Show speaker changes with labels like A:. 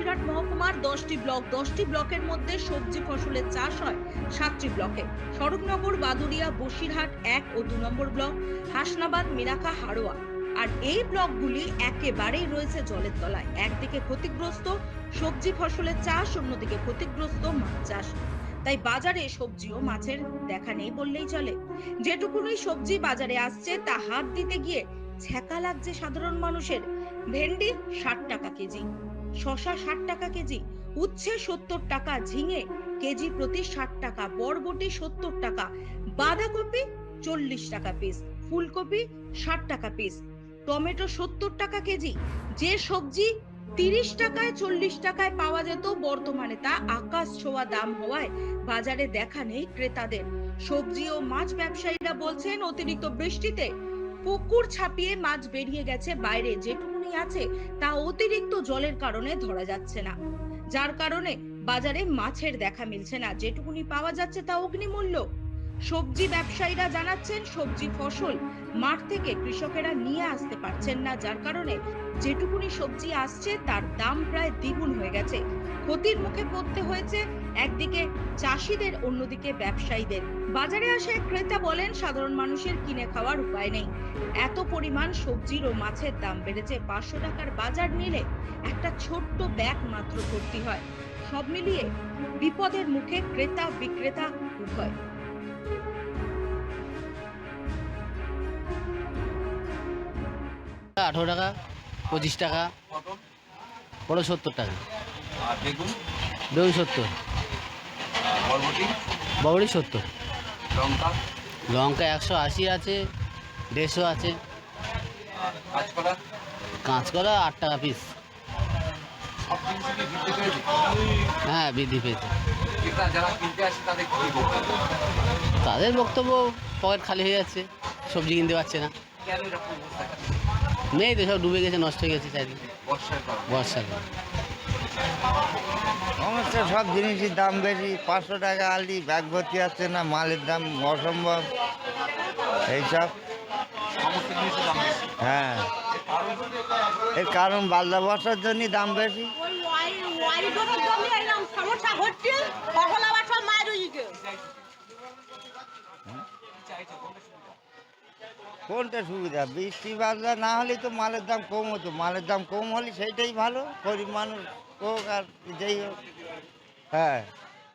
A: বসিরহাট মহকুমার দশটি ব্লক, দশটি ব্লকের মধ্যে সবজি ফসলের চাষ হয় সাতটি ব্লকে। স্বরূপনগর বাদুরিয়া বসিরহাট এক ও দু নম্বর ব্লক, হাসনাবাদ মিরাকা হাড়োয়া। আর এই ব্লকগুলি একেবারেই রয়েছে জলের তলায়। একদিকে ক্ষতিগ্রস্ত সবজি ফসলের চাষ, অন্যদিকে ক্ষতিগ্রস্ত মাছ চাষ। তাই বাজারে সবজি ও মাছের দেখা নেই বললেই চলে। যেটুকুনি সবজি বাজারে আসছে, তা হাত দিতে গিয়ে ছ্যাঁকা লাগছে সাধারণ মানুষের। ভেন্ডি ষাট টাকা কেজি। শশা ষাট টাকা কেজি, উচ্ছে সত্তর টাকা, ঝিঙে কেজি প্রতি ষাট টাকা, বরবটি সত্তর টাকা, বাঁধাকপি চল্লিশ টাকা পিস ফুলকপি ষাট টাকা পিস টমেটো সত্তর টাকা কেজি, যে সবজি তিরিশ টাকায়, চল্লিশ টাকায় পাওয়া যেত বর্তমানে তা আকাশ ছোঁয়া দাম হওয়ায় বাজারে দেখা নেই ক্রেতাদের। সবজি ও মাছ ব্যবসায়ীরা বলছেন, অতিরিক্ত বৃষ্টিতে পুকুর ছাপিয়ে মাছ বেরিয়ে গেছে বাইরে। যেটুকুনি আছে তা অতিরিক্ত জলের কারণে ধরা যাচ্ছে না। যার কারণে বাজারে মাছের দেখা মিলছে না। যেটুকুনি পাওয়া যাচ্ছে তা অগ্নিমূল্য। সবজি ব্যবসায়ীরা জানাচ্ছেন, সবজি ফসল মাঠ থেকে কৃষকেরা নিয়ে আসতে পারছেন না, যার কারণে যেটুকুনি সবজি আসছে তার দাম প্রায় দ্বিগুণ হয়ে গেছে। ক্ষতির মুখে পড়তে হয়েছে একদিকে চাষিদের, অন্যদিকে ব্যবসায়ীদের। বাজারে আসে ক্রেতা বলেন, সাধারণ মানুষের কিনে খাওয়ার উপায় নেই। এত পরিমাণ সবজির ও মাছের দাম বেড়েছে। পাঁচশো টাকার বাজার নিলে একটা ছোট্ট ব্যাগ মাত্র ভর্তি হয়। সব মিলিয়ে বিপদের মুখে ক্রেতা বিক্রেতা উভয়।
B: আঠেরো টাকা পঁচিশ টাকা বড় সত্তর টাকা।
C: বেগুন?
B: বেগুন সত্তর। ববড়ি সত্তর।
C: লঙ্কা?
B: লঙ্কা একশো আশি আছে দেড়শো আছে।
C: কাঁচকলা?
B: কাঁচকলা আট টাকা পিস হ্যাঁ বৃদ্ধি পেয়েছে।
C: যারা কিনতে আসে তাদের
B: তাদের বক্তব্য পকেট খালি হয়ে যাচ্ছে সবজি কিনতে পারছে না? নেই তো সব ডুবে গেছে নষ্ট হয়ে গেছে চারিদিকে।
C: বর্ষার
D: সমস্যা সব জিনিসের দাম বেশি পাঁচশো টাকা আলি ব্যাগ ভর্তি আসছে না মালের দাম অসম্ভব। এইসব
C: সমস্ত জিনিসের দাম বেশি
D: হ্যাঁ। এর কারণ বাল্লা বর্ষার জন্যই দাম বেশি। কোনটা সুবিধা, বৃষ্টি বাদলা না হলে তো মালের দাম কম হতো। মালের দাম কম হলে সেইটাই ভালো, গরিব মানুষ হোক আর যেই হোক। হ্যাঁ।